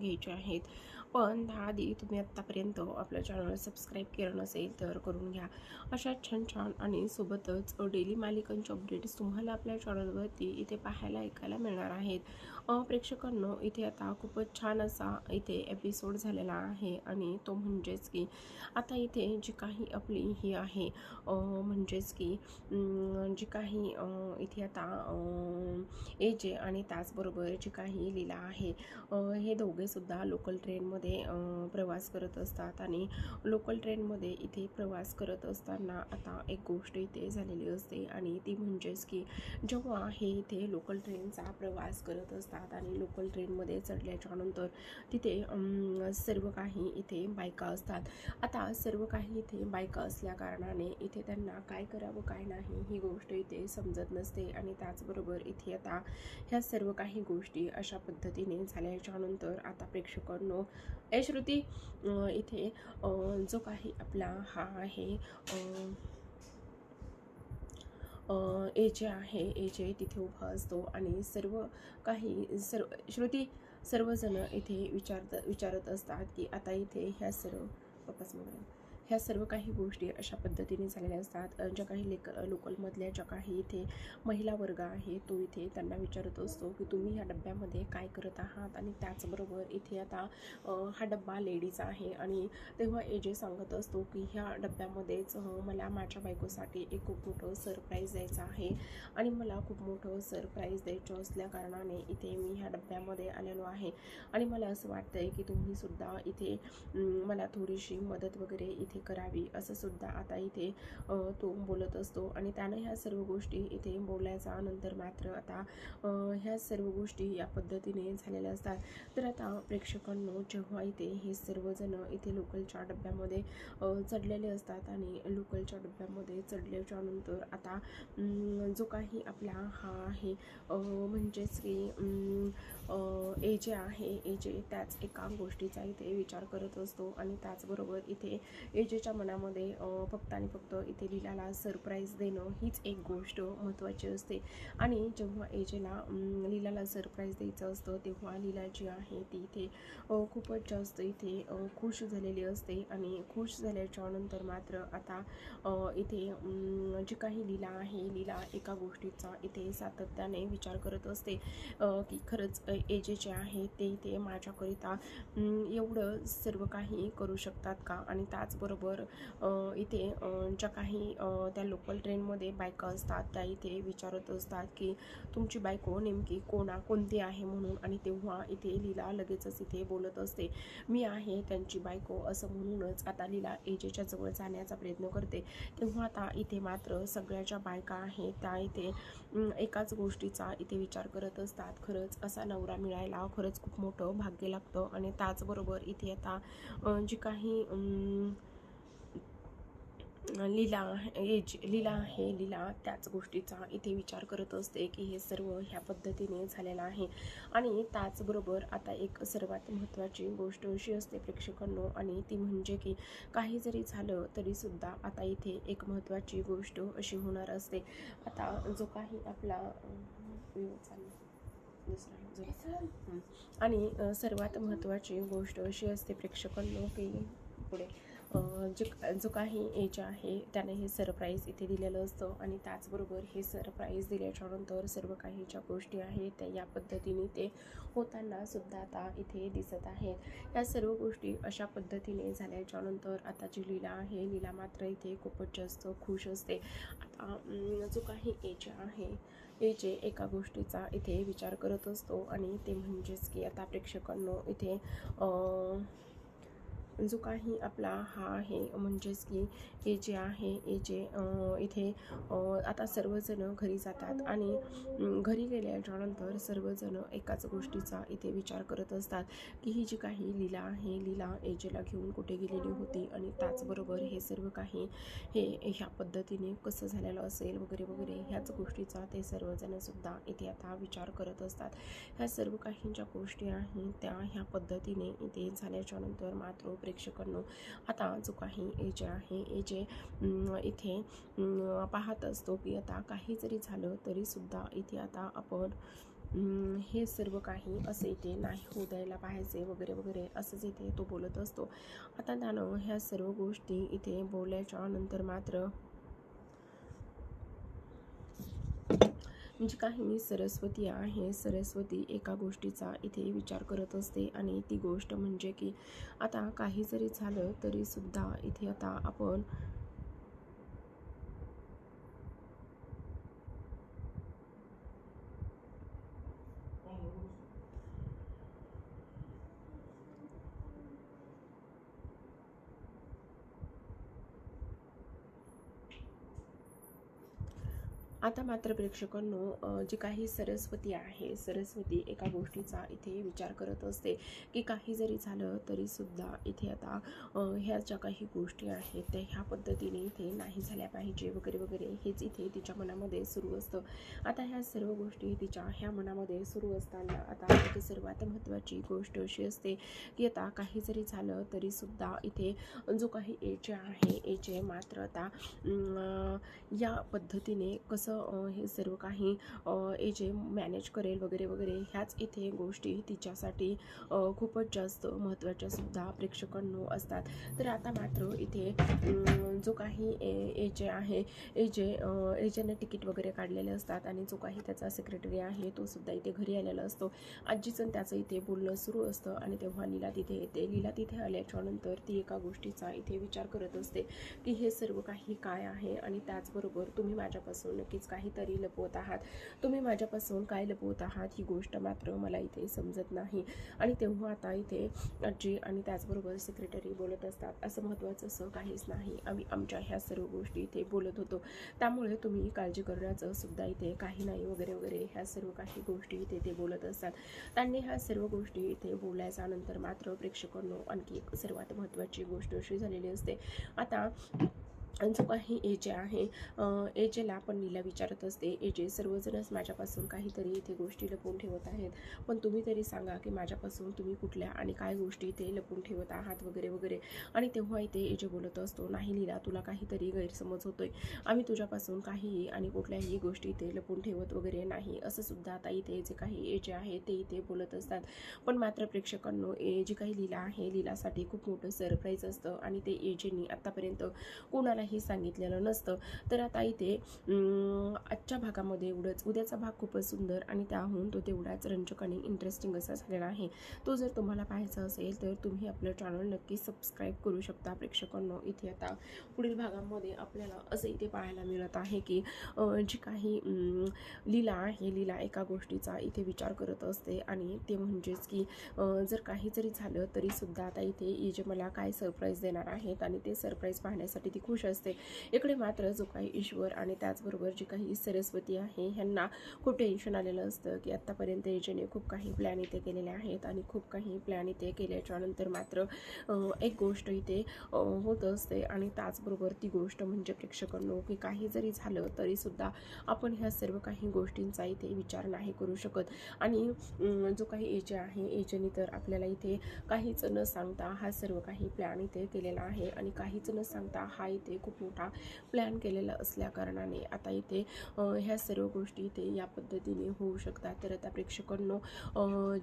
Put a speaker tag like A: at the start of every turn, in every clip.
A: घ्यायचे आहेत. पण त्याआधी तुम्ही आत्तापर्यंत आपल्या चॅनल सबस्क्राईब केलं नसेल तर करून घ्या. अशा छान छान आणि सोबतच डेली मालिकांचे अपडेट्स तुम्हाला आपल्या चॅनलवरती इथे पाहायला ऐकायला मिळणार आहेत. प्रेक्षकांनो इथे आता खूपच छान असा इथे एपिसोड झालेला आहे आणि तो म्हणजेच की आता इथे जी काही आपली ही आहे म्हणजेच की जी काही इथे आता ए जे आणि त्याचबरोबर जी काही लीला आहे हे दोघेसुद्धा लोकल ट्रेनमध्ये प्रवास करत असतात आणि लोकल ट्रेनमध्ये इथे प्रवास करत असताना आता एक गोष्ट इथे झालेली असते आणि ती म्हणजेच की जेव्हा हे इथे लोकल ट्रेनचा प्रवास करत असतात आणि लोकल ट्रेनमध्ये चढल्याच्या नंतर तिथे सर्व काही इथे बायका असतात. आता सर्व काही इथे बायका असल्या कारणाने इथे त्यांना काय करावं काय नाही ही गोष्ट इथे समजत नसते. आणि त्याचबरोबर इथे आता ह्या सर्व काही गोष्टी अशा पद्धतीने झाल्याच्यानंतर आता प्रेक्षकांनो ए श्रुती इथे जो काही आपला हा आहे ए जे आहे ए जे तिथे उभा असतो आणि सर्व काही सर्व श्रुती सर्वजण इथे विचारत विचारत असतात की आता इथे ह्या सर्व पप्पाच ह्या सर्व काही गोष्टी अशा पद्धतीने झालेल्या असतात. ज्या काही लेक लोकलमधल्या ज्या काही इथे महिला वर्ग आहे तो इथे त्यांना विचारत असतो की तुम्ही ह्या डब्यामध्ये काय करत आहात? आणि त्याचबरोबर इथे आता हा डब्बा लेडीज आहे. आणि तेव्हा ए जे सांगत असतो की ह्या डब्यामध्येच मला माझ्या बायकोसाठी एक खूप मोठं सरप्राईज द्यायचं आहे. आणि मला खूप मोठं सरप्राईज द्यायचं असल्या कारणाने इथे मी ह्या डब्यामध्ये आलेलो आहे. आणि मला असं वाटतंय की तुम्ही सुद्धा इथे मला थोडीशी मदत वगैरे इथे करावी असं सुद्धा आता इथे तो बोलत असतो. आणि त्यानं ह्या सर्व गोष्टी इथे बोलायचा नंतर मात्र आता ह्या सर्व गोष्टी या पद्धतीने झालेल्या असतात. तर आता प्रेक्षकांनो जेव्हा इथे हे सर्वजण इथे लोकलच्या डब्यामध्ये चढलेले असतात आणि लोकलच्या डब्यामध्ये चढल्याच्या नंतर आता जो काही आपला हा आहे म्हणजेच की ए जे आहे ए जे त्याच एका गोष्टीचा इथे विचार करत असतो. आणि त्याचबरोबर इथे ए एजेच्या मनामध्ये फक्त आणि फक्त इथे लीलाला सरप्राईज देणं हीच एक गोष्ट महत्त्वाची असते. आणि जेव्हा एजेला लिलाला सरप्राईज द्यायचं असतं तेव्हा लीला जी आहे ती इथे खूपच जास्त इथे खुश झालेली असते. आणि खुश झाल्याच्यानंतर मात्र आता इथे जी काही लीला आहे लीला एका गोष्टीचा इथे सातत्याने विचार करत असते की खरंच एजे जे आहे ते इथे माझ्याकरिता एवढं सर्व काही करू शकतात का? आणि त्याचबरोबर अ, इथे ज्या काही त्या लोकल ट्रेनमध्ये बायका असतात त्या इथे विचारत असतात की तुमची बायको नेमकी कोणा कोणती आहे म्हणून आणि तेव्हा इथे लीला लगेचच इथे बोलत असते मी आहे त्यांची बायको असं म्हणूनच आता लीला एजेच्या जवळ जाण्याचा प्रयत्न करते. तेव्हा आता इथे मात्र सगळ्या ज्या बायका आहेत त्या इथे एकाच गोष्टीचा इथे विचार करत असतात. खरंच असा नवरा मिळायला खरंच खूप मोठं भाग्य लागतं आणि त्याचबरोबर इथे आता जी काही लीला एज लीला आहे लीला त्याच गोष्टीचा इथे विचार करत असते की हे सर्व ह्या पद्धतीने झालेलं आहे. आणि त्याचबरोबर आता एक सर्वात महत्त्वाची गोष्ट अशी असते प्रेक्षकांनो आणि ती म्हणजे की काही जरी झालं तरीसुद्धा आता इथे एक महत्त्वाची गोष्ट अशी होणार असते. आता जो काही आपला चालला दुसरा आणि सर्वात महत्त्वाची गोष्ट अशी असते प्रेक्षकांनो की पुढे जे जो काही एज आहे त्याने हे सरप्राईज इथे दिलेलं असतं. आणि त्याचबरोबर हे सरप्राईज दिल्याच्यानंतर सर्व काही ज्या गोष्टी आहेत त्या या पद्धतीने ते होताना सुद्धा आता इथे दिसत आहेत. या सर्व गोष्टी अशा पद्धतीने झाल्याच्यानंतर आता जी लीला आहे लीला मात्र इथे खूपच जास्त खुश असते. आता जो काही एज आहे एजे एका गोष्टीचा इथे विचार करत असतो. आणि ते म्हणजेच की आता प्रेक्षकांनो इथे जो काही आपला हा आहे म्हणजेच की हे जे आहे हे जे इथे आता सर्वजण घरी जातात आणि घरी गेल्याच्यानंतर सर्वजण एकाच गोष्टीचा इथे विचार करत असतात की ही जी काही लीला आहे लीला एजेला घेऊन कुठे गेलेली होती आणि त्याचबरोबर हे सर्व काही हे ह्या पद्धतीने कसं झालेलं असेल वगैरे वगैरे ह्याच गोष्टीचा ते सर्वजणसुद्धा इथे आता विचार करत असतात. ह्या सर्व काही ज्या गोष्टी आहेत त्या ह्या पद्धतीने इथे झाल्याच्यानंतर मात्र प्रेक्षकांनो. आता जो काही एज आहे एजे जे इथे पाहत असतो की आता काही जरी झालं तरीसुद्धा इथे आता आपण हे सर्व काही असं इथे नाही होऊ द्यायला पाहिजे वगैरे वगैरे असंच इथे तो बोलत असतो. आता त्यानं ह्या सर्व गोष्टी इथे बोलल्याच्या नंतर मात्र जी काही सरस्वती आहे सरस्वती एका गोष्टीचा इथे विचार करत असते आणि ती गोष्ट म्हणजे की आता काही जरी झालं तरीसुद्धा इथे आता आपण आता मात्र प्रेक्षकांनो जी काही सरस्वती आहे सरस्वती एका गोष्टीचा इथे विचार करत असते की काही जरी झालं तरीसुद्धा इथे आता ह्या ज्या काही गोष्टी आहेत त्या ह्या पद्धतीने इथे नाही झाल्या पाहिजे वगैरे वगैरे हेच इथे तिच्या मनामध्ये सुरू असतं. आता ह्या सर्व गोष्टी तिच्या ह्या मनामध्ये सुरू असताना आता इथे सर्वात महत्त्वाची गोष्ट अशी असते की आता काही जरी झालं तरीसुद्धा इथे जो काही एज आहे एज मात्र आता या पद्धतीने कसं कसं हे सर्व काही ए जे मॅनेज करेल वगैरे वगैरे ह्याच इथे गोष्टी तिच्यासाठी खूपच जास्त महत्त्वाच्या सुद्धा प्रेक्षकांनो असतात. तर आता मात्र इथे जो काही ए जे आहे ए जे एजेने तिकीट वगैरे काढलेले असतात आणि जो काही त्याचा सेक्रेटरी आहे तो सुद्धा इथे घरी आलेला असतो. आजीचं त्याचं इथे बोलणं सुरू असतं आणि तेव्हा लीला तिथे येते. लीला तिथे आल्याच्यानंतर ती एका गोष्टीचा इथे विचार करत असते की हे सर्व काही काय आहे आणि त्याचबरोबर तुम्ही माझ्यापासून नक्कीच काहीतरी लपवत आहात. तुम्ही माझ्यापासून काय लपवत आहात ही गोष्ट मात्र मला इथे समजत नाही. आणि तेव्हा आता इथे आजी आणि त्याचबरोबर सेक्रेटरी बोलत असतात. असं महत्त्वाचं असं काहीच नाही. आम्ही आमच्या ह्या सर्व गोष्टी इथे बोलत होतो. त्यामुळे तुम्ही काळजी करण्याचं सुद्धा इथे काही नाही वगैरे वगैरे ह्या सर्व काही गोष्टी इथे ते बोलत असतात. त्यांनी ह्या सर्व गोष्टी इथे बोलायच्या नंतर मात्र प्रेक्षकांनो आणखी एक सर्वात महत्त्वाची गोष्ट अशी झालेली असते. आता जो काही एजे आहे एजेला आपण लीला विचारत असते एजे सर्वजणच माझ्यापासून काहीतरी इथे गोष्टी लपवून ठेवत आहेत. पण तुम्ही तरी सांगा की माझ्यापासून तुम्ही कुठल्या आणि काय गोष्टी इथे लपवून ठेवत आहात वगैरे वगैरे. आणि तेव्हा इथे एजे बोलत असतो नाही लीला तुला काहीतरी गैरसमज होतोय. आम्ही तुझ्यापासून काहीही आणि कुठल्याही गोष्टी इथे लपवून ठेवत वगैरे नाही. असं सुद्धा आता इथे जे काही एजे आहे ते इथे बोलत असतात. पण मात्र प्रेक्षकांनो ए जी काही लीला आहे लीलासाठी खूप मोठं सरप्राईज असतं. आणि ते एजेनी आत्तापर्यंत कोणाला कोणालाही सांगितलेलं नसतं. तर आता इथे आजच्या भागामध्ये एवढंच. उद्याचा भाग खूपच सुंदर आणि त्याहून तो तेवढाच रंजक आणि इंटरेस्टिंग असा झालेला आहे. तो जर तुम्हाला पाहायचा असेल तर तुम्ही आपलं चॅनल नक्की सबस्क्राईब करू शकता. प्रेक्षकांनो इथे आता पुढील भागामध्ये आपल्याला असं इथे पाहायला मिळत आहे की जी काही लीला आहे लीला एका गोष्टीचा इथे विचार करत असते आणि ते म्हणजेच की जर काही जरी झालं तरीसुद्धा आता इथे ये जे मला काय सरप्राईज देणार आहेत आणि ते सरप्राईज पाहण्यासाठी ती खुश असते. इकडे मात्र जो काही ईश्वर आणि त्याचबरोबर जी काही सरस्वती आहे ह्यांना खूप टेन्शन आलेलं असतं की आत्तापर्यंत एजेने खूप काही प्लॅन इथे केलेले आहेत आणि खूप काही प्लॅन इथे केल्याच्यानंतर मात्र एक गोष्ट इथे होत असते आणि त्याचबरोबर ती गोष्ट म्हणजे प्रेक्षकांनो की काही जरी झालं तरीसुद्धा आपण ह्या सर्व काही गोष्टींचा इथे विचार नाही करू शकत. आणि जो काही एजे आहे एजेने तर आपल्याला इथे काहीच न सांगता हा सर्व काही प्लॅन इथे केलेला आहे आणि काहीच न सांगता हा इथे खूप मोठा प्लॅन केलेला असल्या कारणाने आता इथे ह्या सर्व गोष्टी इथे या पद्धतीने होऊ शकतात. तर आता प्रेक्षकांनो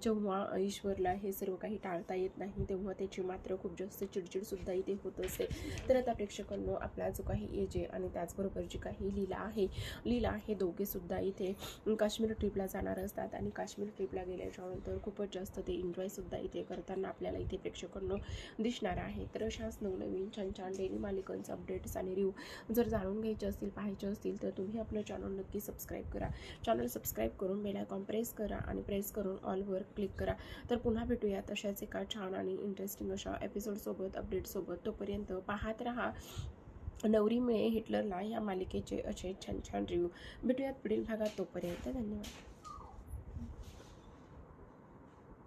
A: जेव्हा ईश्वरला हे सर्व काही टाळता येत नाही तेव्हा त्याची मात्र खूप जास्त चिडचिडसुद्धा इथे होत असते तर आता प्रेक्षकांनो आपला जो काही एजे आणि त्याचबरोबर जी काही लीला आहे लीला हे दोघेसुद्धा इथे काश्मीर ट्रिपला जाणार असतात आणि काश्मीर ट्रिपला गेल्याच्यानंतर खूपच जास्त ते एन्जॉयसुद्धा इथे करताना आपल्याला इथे प्रेक्षकांनो दिसणार आहे. तर अशाच नवनवीन छान छान डेली मालिकांचे अपडेट्स आणि रिव्ह्यू जर जाणून घ्यायचे असतील पाहायचे असतील तर तुम्ही आपलं चॅनल नक्की सबस्क्राईब करा. चॅनल सबस्क्राईब करून बेलायकॉन प्रेस करा आणि प्रेस करून ऑलवर क्लिक करा. तर पुन्हा भेटूया तशाच एका छान आणि इंटरेस्टिंग अशा एपिसोडसोबत अपडेटसोबत तोपर्यंत पाहत राहा. नवरी मिळे हिटलरला या मालिकेचे असे छान छान रिव्ह्यू भेटूयात पुढील भागात. तोपर्यंत धन्यवाद.